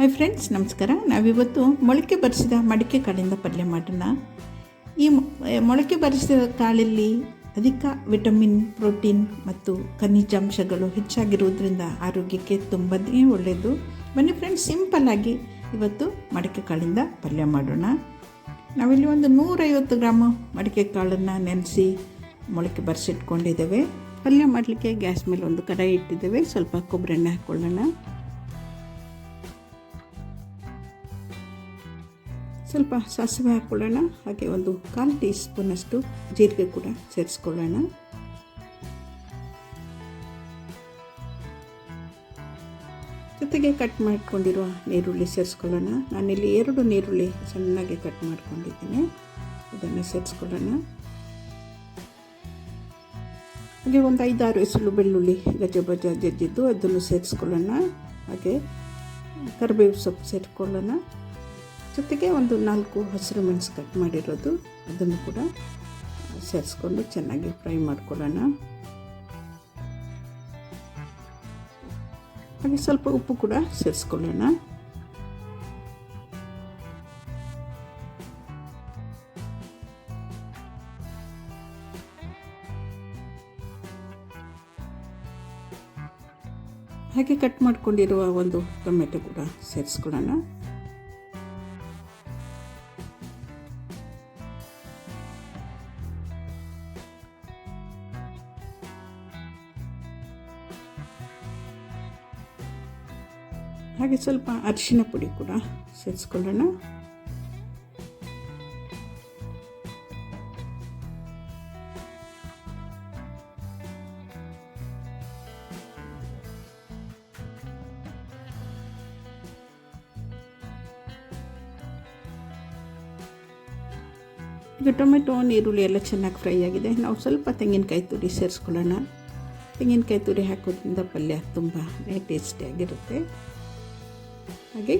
Hi friends ನಮಸ್ಕಾರ. ನಾವಿವತ್ತು ಮೊಳಕೆ ಬರಿಸಿದ ಮಡಿಕೆ ಕಾಳಿಂದ ಪಲ್ಯ ಮಾಡೋಣ. ಈ ಮೊಳಕೆ ಬರಿಸಿದ ಕಾಳಲ್ಲಿ ಅಧಿಕ ವಿಟಮಿನ್, ಪ್ರೋಟೀನ್ ಮತ್ತು ಖನಿಜಾಂಶಗಳು ಹೆಚ್ಚಾಗಿರುವುದರಿಂದ ಆರೋಗ್ಯಕ್ಕೆ ತುಂಬನೇ ಒಳ್ಳೆಯದು. ಬನ್ನಿ ಫ್ರೆಂಡ್ಸ್ ಸಿಂಪಲ್ಲಾಗಿ ಇವತ್ತು ಮಡಿಕೆ ಕಾಳಿಂದ ಪಲ್ಯ ಮಾಡೋಣ. ನಾವಿಲ್ಲಿ ಒಂದು ನೂರೈವತ್ತು ಗ್ರಾಮ ಮಡಿಕೆ ಕಾಳನ್ನು ನೆನೆಸಿ ಮೊಳಕೆ ಬರೆಸಿಟ್ಕೊಂಡಿದ್ದೇವೆ. ಪಲ್ಯ ಮಾಡಲಿಕ್ಕೆ ಗ್ಯಾಸ್ ಮೇಲೆ ಒಂದು ಕಡಾಯಿ ಇಟ್ಟಿದ್ದೇವೆ. ಸ್ವಲ್ಪ ಕೊಬ್ಬರಿ ಎಣ್ಣೆ ಹಾಕ್ಕೊಳ್ಳೋಣ ಸ್ವಲ್ಪ ಸಾಸಿವೆ ಹಾಕ್ಕೊಳ್ಳೋಣ ಹಾಗೆ ಒಂದು ಕಾಲು ಟೀ ಸ್ಪೂನಷ್ಟು ಜೀರಿಗೆ ಕೂಡ ಸೇರಿಸ್ಕೊಳ್ಳೋಣ. ಜೊತೆಗೆ ಕಟ್ ಮಾಡಿಕೊಂಡಿರುವ ನೀರುಳ್ಳಿ ಸೇರಿಸ್ಕೊಳ್ಳೋಣ. ನಾನಿಲ್ಲಿ ಎರಡು ನೀರುಳ್ಳಿ ಸಣ್ಣಗೆ ಕಟ್ ಮಾಡ್ಕೊಂಡಿದ್ದೀನಿ. ಇದನ್ನು ಸೇರಿಸ್ಕೊಳ್ಳೋಣ. ಹಾಗೆ ಒಂದು ಐದಾರು ಹೆಸರು ಬೆಳ್ಳುಳ್ಳಿ ಗಜ ಬಜ ಜಜ್ಜಿದ್ದು ಅದನ್ನು ಸೇರಿಸ್ಕೊಳ್ಳೋಣ. ಹಾಗೆ ಕರಿಬೇವು ಸೊಪ್ಪು ಸೇರಿಕೊಳ್ಳೋಣ. ಜೊತೆಗೆ ಒಂದು ನಾಲ್ಕು ಹಸಿರು ಮೆಣಸು ಕಟ್ ಮಾಡಿರೋದು, ಅದನ್ನು ಕೂಡ ಸೇರಿಸ್ಕೊಂಡು ಚೆನ್ನಾಗಿ ಫ್ರೈ ಮಾಡ್ಕೊಳ್ಳೋಣ. ಹಾಗೆ ಸ್ವಲ್ಪ ಉಪ್ಪು ಕೂಡ ಸೇರಿಸ್ಕೊಳ್ಳೋಣ. ಹಾಗೆ ಕಟ್ ಮಾಡ್ಕೊಂಡಿರುವ ಒಂದು ಟೊಮೆಟೊ ಕೂಡ ಸೇರಿಸ್ಕೊಳ್ಳೋಣ. ಹಾಗೆ ಸ್ವಲ್ಪ ಅರಿಶಿನ ಪುಡಿ ಕೂಡ ಸೇರಿಸ್ಕೊಳ್ಳೋಣ. ಈಗ ಟೊಮೆಟೊ, ಈರುಳ್ಳಿ ಎಲ್ಲ ಚೆನ್ನಾಗಿ ಫ್ರೈ ಆಗಿದೆ. ನಾವು ಸ್ವಲ್ಪ ತೆಂಗಿನಕಾಯಿ ತುರಿ ಸೇರಿಸ್ಕೊಳ್ಳೋಣ. ತೆಂಗಿನಕಾಯಿ ತುರಿ ಹಾಕೋದ್ರಿಂದ ಪಲ್ಯ ತುಂಬ ಟೇಸ್ಟಿಯಾಗಿರುತ್ತೆ ಹಾಗೆ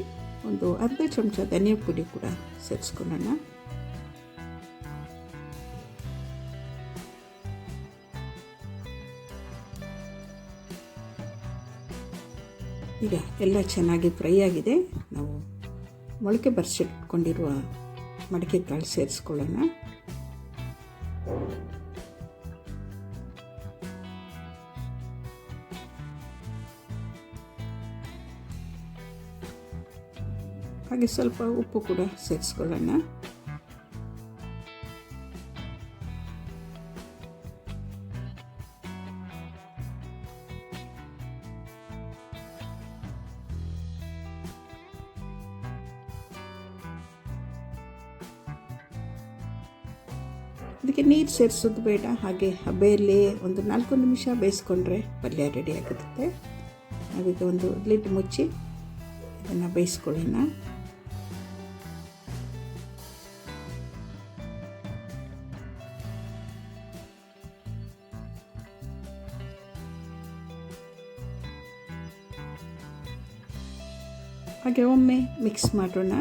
ಒಂದು ಅರ್ಧ ಚಮಚ ಧನಿಯ ಪುಡಿ ಕೂಡ ಸೇರಿಸ್ಕೊಳ್ಳೋಣ. ಈಗ ಎಲ್ಲ ಚೆನ್ನಾಗಿ ಫ್ರೈ ಆಗಿದೆ. ನಾವು ಮೊಳಕೆ ಬರ್ಸಿಟ್ಕೊಂಡಿರುವ ಮಡಿಕೆ ಕಾಳು ಸೇರಿಸ್ಕೊಳ್ಳೋಣ. ಹಾಗೆ ಸ್ವಲ್ಪ ಉಪ್ಪು ಕೂಡ ಸೇರಿಸ್ಕೊಳ್ಳೋಣ. ಅದಕ್ಕೆ ನೀರು ಸೇರಿಸೋದು ಬೇಡ, ಹಾಗೆ ಹಬೆಯಲ್ಲಿ ಒಂದು ನಾಲ್ಕು ನಿಮಿಷ ಬೇಯಿಸ್ಕೊಂಡ್ರೆ ಪಲ್ಯ ರೆಡಿ ಆಗುತ್ತೆ. ಅದಕ್ಕೆ ಒಂದು ಲಿಡ್ ಮುಚ್ಚಿ ಇದನ್ನು ಬೇಯಿಸ್ಕೊಳ್ಳೋಣ. ಹಾಗೆ ಒಮ್ಮೆ ಮಿಕ್ಸ್ ಮಾಡೋಣ.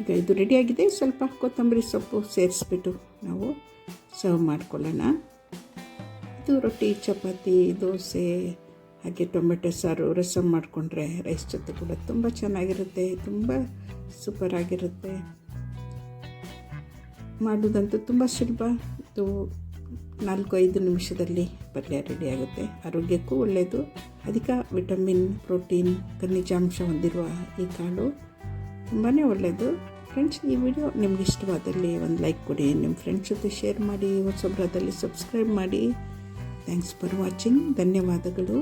ಈಗ ಇದು ರೆಡಿಯಾಗಿದೆ ಸ್ವಲ್ಪ ಕೊತ್ತಂಬರಿ ಸೊಪ್ಪು ಸೇರಿಸ್ಬಿಟ್ಟು ನಾವು ಸರ್ವ್ ಮಾಡ್ಕೊಳ್ಳೋಣ. ಇದು ರೊಟ್ಟಿ, ಚಪಾತಿ, ದೋಸೆ, ಹಾಗೆ ಟೊಮೆಟೊ ಸಾರು ರಸಮ್ ಮಾಡಿಕೊಂಡ್ರೆ ರೈಸ್ ಜೊತೆ ಕೂಡ ತುಂಬ ಚೆನ್ನಾಗಿರುತ್ತೆ, ತುಂಬ ಸೂಪರಾಗಿರುತ್ತೆ ಮಾಡೋದಂತೂ ತುಂಬ ಸುಲಭ. ಇದು ನಾಲ್ಕು ಐದು ನಿಮಿಷದಲ್ಲಿ ಪಲ್ಯ ರೆಡಿ ಆಗುತ್ತೆ. ಆರೋಗ್ಯಕ್ಕೂ ಒಳ್ಳೆಯದು ಅಧಿಕ ವಿಟಮಿನ್, ಪ್ರೋಟೀನ್, ಖನಿಜಾಂಶ ಹೊಂದಿರುವ ಈ ಕಾಳು ತುಂಬಾ ಒಳ್ಳೆಯದು ಫ್ರೆಂಡ್ಸ್, ಈ ವಿಡಿಯೋ ನಿಮ್ಗೆ ಇಷ್ಟವಾದಲ್ಲಿ ಒಂದು ಲೈಕ್ ಕೊಡಿ, ನಿಮ್ಮ ಫ್ರೆಂಡ್ಸ್ ಜೊತೆ ಶೇರ್ ಮಾಡಿ ಹೊಸಬ್ರದಲ್ಲಿ ಸಬ್ಸ್ಕ್ರೈಬ್ ಮಾಡಿ. ಥ್ಯಾಂಕ್ಸ್ ಫಾರ್ ವಾಚಿಂಗ್ ಧನ್ಯವಾದಗಳು.